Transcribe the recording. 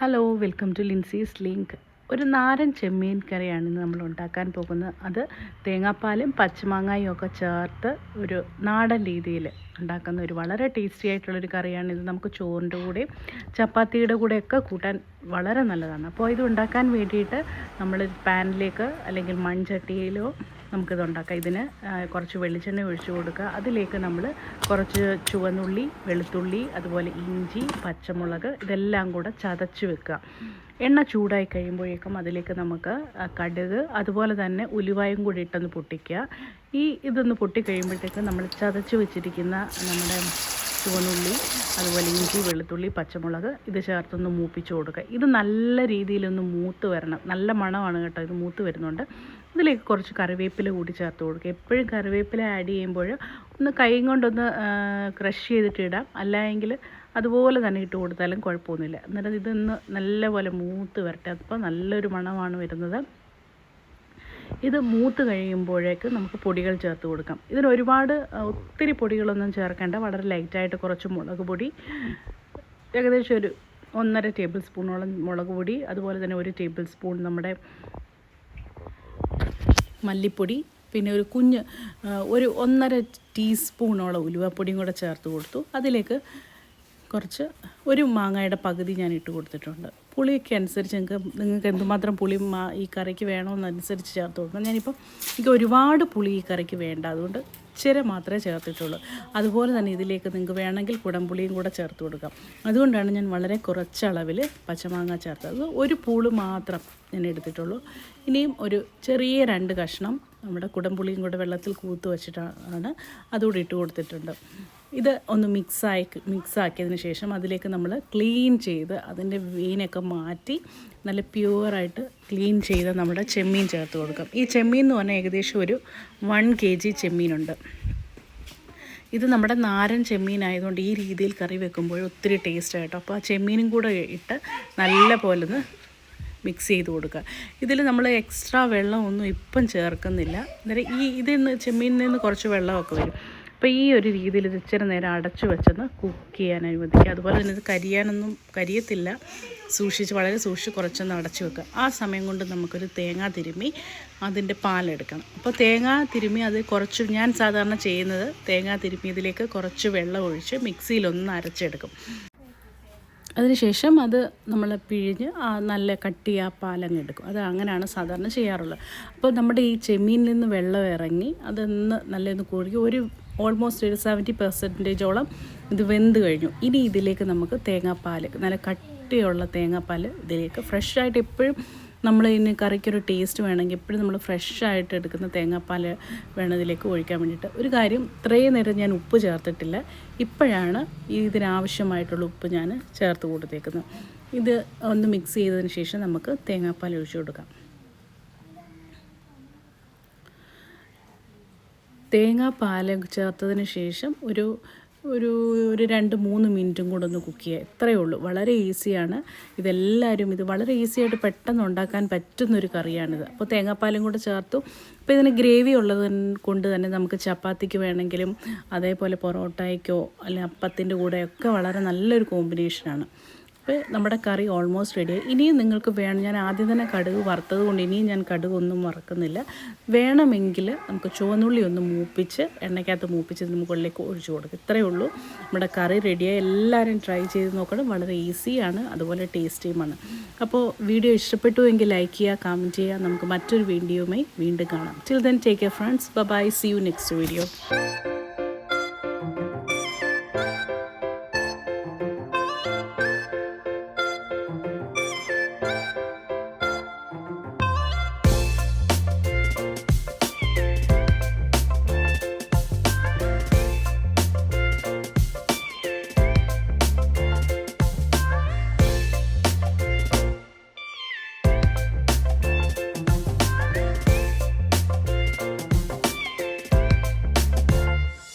Hello welcome to Linsy's link ഒരു നാരൻ ചെമ്മീൻ കറിയാണ് ഇന്ന് നമ്മൾ ഉണ്ടാക്കാൻ പോകുന്നത്. അത് തേങ്ങാപ്പാലും പച്ചമാങ്ങായും ഒക്കെ ചേർത്ത് ഒരു നാടൻ രീതിയിൽ ഉണ്ടാക്കുന്ന ഒരു വളരെ ടേസ്റ്റി ആയിട്ടുള്ളൊരു കറിയാണ് ഇത്. നമുക്ക് ചോറിന്റെ കൂടെയും ചപ്പാത്തിയുടെ കൂടെയൊക്കെ കൂട്ടാൻ വളരെ നല്ലതാണ്. അപ്പോൾ ഇത് ഉണ്ടാക്കാൻ വേണ്ടിയിട്ട് നമ്മൾ പാനിലേക്ക് അല്ലെങ്കിൽ മൺചട്ടിയിലോ നമുക്കിത് ഉണ്ടാക്കാം. ഇതിന് കുറച്ച് വെളിച്ചെണ്ണ ഒഴിച്ച് കൊടുക്കുക. അതിലേക്ക് നമ്മൾ കുറച്ച് ചുവന്നുള്ളി വെളുത്തുള്ളി അതുപോലെ ഇഞ്ചി പച്ചമുളക് ഇതെല്ലാം കൂടെ ചതച്ച് വെക്കുക. എണ്ണ ചൂടായി കഴിയുമ്പോഴേക്കും അതിലേക്ക് നമുക്ക് കടുക് അതുപോലെ തന്നെ ഉലുവായും കൂടി ഇട്ടൊന്ന് പൊട്ടിക്കുക. ഈ ഇതൊന്ന് പൊട്ടി കഴിയുമ്പോഴത്തേക്കും നമ്മൾ ചതച്ച് വെച്ചിരിക്കുന്ന നമ്മുടെ ചുവന്നുള്ളി അതുപോലെ ഇഞ്ചി വെളുത്തുള്ളി പച്ചമുളക് ഇത് ചേർത്തൊന്ന് മൂപ്പിച്ച് കൊടുക്കുക. ഇത് നല്ല രീതിയിലൊന്ന് മൂത്ത് വരണം. നല്ല മണമാണ് കേട്ടോ ഇത് മൂത്ത് വരുന്നുണ്ട്. ഇതിലേക്ക് കുറച്ച് കറിവേപ്പില കൂടി ചേർത്ത് കൊടുക്കുക. എപ്പോഴും കറിവേപ്പില ആഡ് ചെയ്യുമ്പോൾ ഒന്ന് കൈ കൊണ്ടൊന്ന് ക്രഷ് ചെയ്തിട്ട് ഇടാം. അല്ലെങ്കിൽ അതുപോലെ തന്നെ ഇട്ട് കൊടുത്താലും കുഴപ്പമൊന്നുമില്ല. എന്നിട്ട് ഇതൊന്ന് നല്ലപോലെ മൂത്ത് വരട്ടെ. അപ്പോൾ നല്ലൊരു മണമാണ് വരുന്നത്. ഇത് മൂത്ത് കഴിയുമ്പോഴേക്ക് നമുക്ക് പൊടികൾ ചേർത്ത് കൊടുക്കാം. ഇതിന് ഒരുപാട് ഒത്തിരി പൊടികളൊന്നും ചേർക്കേണ്ട. വളരെ ലൈറ്റായിട്ട് കുറച്ച് മുളക് പൊടി. ഏകദേശം ഒരു ഒന്നര ടേബിൾ സ്പൂണോളം മുളക് പൊടി. അതുപോലെ തന്നെ ഒരു ടേബിൾ സ്പൂൺ നമ്മുടെ മല്ലിപ്പൊടി പിന്നെ ഒരു കുഞ്ഞ് ഒരു ഒന്നര ടീസ്പൂണോളം ഉലുവപ്പൊടിയും കൂടെ ചേർത്ത് കൊടുത്തു. അതിലേക്ക് കുറച്ച് ഒരു മാങ്ങയുടെ പകുതി ഞാൻ ഇട്ട് കൊടുത്തിട്ടുണ്ട്. പുളിയൊക്കെ അനുസരിച്ച് നിങ്ങൾക്ക് നിങ്ങൾക്ക് എന്തുമാത്രം പുളി ഈ കറിക്ക് വേണമെന്നനുസരിച്ച് ചേർത്ത് കൊടുക്കണം. ഞാനിപ്പോൾ എനിക്ക് ഒരുപാട് പുളി ഈ കറിക്ക് വേണ്ട. അതുകൊണ്ട് ഇച്ചിരി മാത്രമേ ചേർത്തിട്ടുള്ളൂ. അതുപോലെ തന്നെ ഇതിലേക്ക് നിങ്ങൾക്ക് വേണമെങ്കിൽ കുടംപുളിയും കൂടെ ചേർത്ത് കൊടുക്കാം. അതുകൊണ്ടാണ് ഞാൻ വളരെ കുറച്ച് അളവിൽ പച്ചമാങ്ങ ചേർത്തത്. ഒരു പൂൾ മാത്രം ഞാൻ എടുത്തിട്ടുള്ളൂ. ഇനിയും ഒരു ചെറിയ രണ്ട് കഷ്ണം നമ്മുടെ കുടംപുളിയും കൂടെ വെള്ളത്തിൽ കൂത്ത് വെച്ചിട്ടാണ് അതുകൂടി ഇട്ട് കൊടുത്തിട്ടുണ്ട്. ഇത് ഒന്ന് മിക്സായി മിക്സാക്കിയതിന് ശേഷം അതിലേക്ക് നമ്മൾ ക്ലീൻ ചെയ്ത് അതിന്റെ വെയിനൊക്കെ മാറ്റി നല്ല പ്യുവറായിട്ട് ക്ലീൻ ചെയ്ത് നമ്മുടെ ചെമ്മീൻ ചേർത്ത് കൊടുക്കും. ഈ ചെമ്മീൻ എന്ന് പറഞ്ഞാൽ ഏകദേശം ഒരു വൺ കെ ജി ചെമ്മീനുണ്ട്. ഇത് നമ്മുടെ നാരൻ ചെമ്മീൻ ആയതുകൊണ്ട് ഈ രീതിയിൽ കറി വെക്കുമ്പോൾ ഒത്തിരി ടേസ്റ്റ് ആയിട്ടോ അപ്പോൾ ആ ചെമ്മീനും കൂടെ ഇട്ട് നല്ല പോലെ ഒന്ന് മിക്സ് ചെയ്ത് കൊടുക്കുക. ഇതിൽ നമ്മൾ എക്സ്ട്രാ വെള്ളമൊന്നും ഇപ്പം ചേർക്കുന്നില്ല. അന്നേരം ഈ ഇതിൽ നിന്ന് ചെമ്മീനിൽ നിന്ന് കുറച്ച് വെള്ളമൊക്കെ വരും. അപ്പോൾ ഈ ഒരു രീതിയിൽ ഇത് ഇച്ചിരി നേരം അടച്ചു വെച്ചൊന്ന് കുക്ക് ചെയ്യാൻ അനുവദിക്കുക. അതുപോലെ തന്നെ ഇത് കരിയാനൊന്നും കരിയത്തില്ല. സൂക്ഷിച്ച് വളരെ സൂക്ഷിച്ച് കുറച്ചൊന്ന് അടച്ചു വെക്കുക. ആ സമയം കൊണ്ട് നമുക്കൊരു തേങ്ങ തിരുമ്മി അതിന്റെ പാലെടുക്കണം. അപ്പോൾ തേങ്ങ തിരുമ്മി അത് കുറച്ച് ഞാൻ സാധാരണ ചെയ്യുന്നത് തേങ്ങ തിരുമ്മിയതിലേക്ക് കുറച്ച് വെള്ളം ഒഴിച്ച് മിക്സിയിലൊന്ന് അരച്ചെടുക്കും. അതിനുശേഷം അത് നമ്മൾ പിഴിഞ്ഞ് നല്ല കട്ടി ആ പാലങ്ങ് എടുക്കും. അത് അങ്ങനെയാണ് സാധാരണ ചെയ്യാറുള്ളത്. അപ്പോൾ നമ്മുടെ ഈ ചെമ്മീനിൽ നിന്ന് വെള്ളം ഇറങ്ങി അതൊന്ന് നല്ലൊന്ന് കുറുകി ഒരു ഓൾമോസ്റ്റ് ഒരു സെവന്റി പെർസെന്റേജോളം ഇത് വെന്ത് കഴിഞ്ഞു. ഇനി ഇതിലേക്ക് നമുക്ക് തേങ്ങാപ്പാൽ നല്ല കട്ടിയുള്ള തേങ്ങാപ്പാൽ ഇതിലേക്ക് ഫ്രഷായിട്ട് എപ്പോഴും നമ്മൾ ഇതിന് കറിക്കൊരു ടേസ്റ്റ് വേണമെങ്കിൽ എപ്പോഴും നമ്മൾ ഫ്രഷ് ആയിട്ട് എടുക്കുന്ന തേങ്ങാപ്പാൽ വേണതിലേക്ക് ഒഴിക്കാൻ വേണ്ടിയിട്ട്. ഒരു കാര്യം ഇത്രയും നേരം ഞാൻ ഉപ്പ് ചേർത്തിട്ടില്ല. ഇപ്പോഴാണ് ഇതിനാവശ്യമായിട്ടുള്ള ഉപ്പ് ഞാൻ ചേർത്ത് കൊടുത്തേക്കുന്നത്. ഇത് ഒന്ന് മിക്സ് ചെയ്തതിന് ശേഷം നമുക്ക് തേങ്ങാപ്പാൽ ഒഴിച്ചു കൊടുക്കാം. തേങ്ങാപ്പാൽ ചേർത്തതിന് ശേഷം ഒരു ഒരു ഒരു രണ്ട് മൂന്ന് മിനിറ്റും കൂടെ ഒന്ന് കുക്ക് ചെയ്യുക. ഇത്രയേ ഉള്ളൂ. വളരെ ഈസിയാണ്. ഇതെല്ലാവരും ഇത് വളരെ ഈസിയായിട്ട് പെട്ടെന്ന് ഉണ്ടാക്കാൻ പറ്റുന്നൊരു കറിയാണിത്. അപ്പോൾ തേങ്ങാപ്പാലും കൂടെ ചേർത്തു. അപ്പോൾ ഇതിന് ഗ്രേവി ഉള്ളത് കൊണ്ട് തന്നെ നമുക്ക് ചപ്പാത്തിക്ക് വേണമെങ്കിലും അതേപോലെ പൊറോട്ടയ്ക്കോ അല്ലെങ്കിൽ അപ്പത്തിന്റെ കൂടെയൊക്കെ വളരെ നല്ലൊരു കോമ്പിനേഷനാണ്. അപ്പോൾ നമ്മുടെ കറി ഓൾമോസ്റ്റ് റെഡിയായി ഇനിയും നിങ്ങൾക്ക് വേണം. ഞാൻ ആദ്യം തന്നെ കടുക് വറുത്തത് കൊണ്ട് ഇനിയും ഞാൻ കടുക് ഒന്നും വറക്കുന്നില്ല. വേണമെങ്കിൽ നമുക്ക് ചുവന്നുള്ളി ഒന്ന് മൂപ്പിച്ച് എണ്ണയ്ക്കകത്ത് മൂപ്പിച്ച് മുകളിലേക്ക് ഒഴിച്ചു കൊടുക്കും. ഇത്രയേ ഉള്ളൂ. നമ്മുടെ കറി റെഡിയായി എല്ലാവരും ട്രൈ ചെയ്ത് നോക്കണം. വളരെ ഈസിയാണ് അതുപോലെ ടേസ്റ്റിയുമാണ് അപ്പോൾ വീഡിയോ ഇഷ്ടപ്പെട്ടു എങ്കിൽ ലൈക്ക് ചെയ്യുക കമന്റ് ചെയ്യുക. നമുക്ക് മറ്റൊരു വീഡിയോയുമായി വീണ്ടും കാണാം. Till then take a friends bye see you next video